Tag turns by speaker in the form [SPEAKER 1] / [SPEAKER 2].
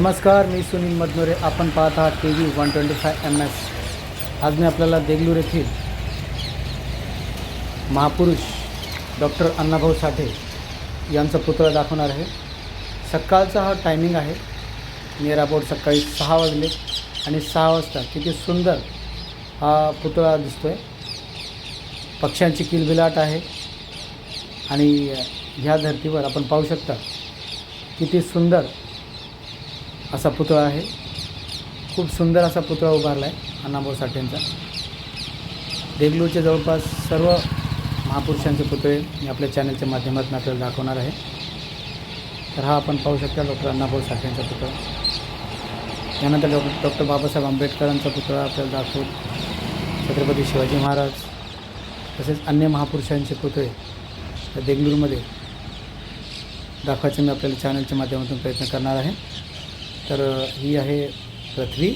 [SPEAKER 1] नमस्कार मी सुनील मदनोरे. आपण पाहत आहात TV one twenty five M S आज मी आपल्याला देगलूर येथील महापुरुष डॉक्टर अण्णाभाऊ साठे यांचा पुतळा दाखवणार आहे. सकाळचा हा टायमिंग आहे. नियर अबाउट सकाळी सहा वाजले आणि सहा वाजता किती सुंदर हा पुतळा दिसतो आहे पक्ष्यांची किलबिलाट आहे आणि ह्या धर्तीवर आपण पाहू शकता किती सुंदर असा पुतळा आहे. खूप सुंदर असा पुतळा उभारला आहे अण्णाभाऊ साठेंचा. देगलूरच्या जवळपास सर्व महापुरुषांचे पुतळे मी आपल्या चॅनलच्या माध्यमातून आपल्याला दाखवणार आहे. तर हा आपण पाहू शकता डॉक्टर अण्णाभाऊ साठेंचा पुतळा. यानंतर डॉक्टर डॉक्टर बाबासाहेब आंबेडकरांचा पुतळा आपल्याला दाखवू छत्रपती शिवाजी महाराज तसेच अन्य महापुरुषांचे पुतळे देगलूरमध्ये दाखवायचे मी आपल्याला चॅनलच्या माध्यमातून प्रयत्न करणार आहे. तर ही आहे पृथ्वी.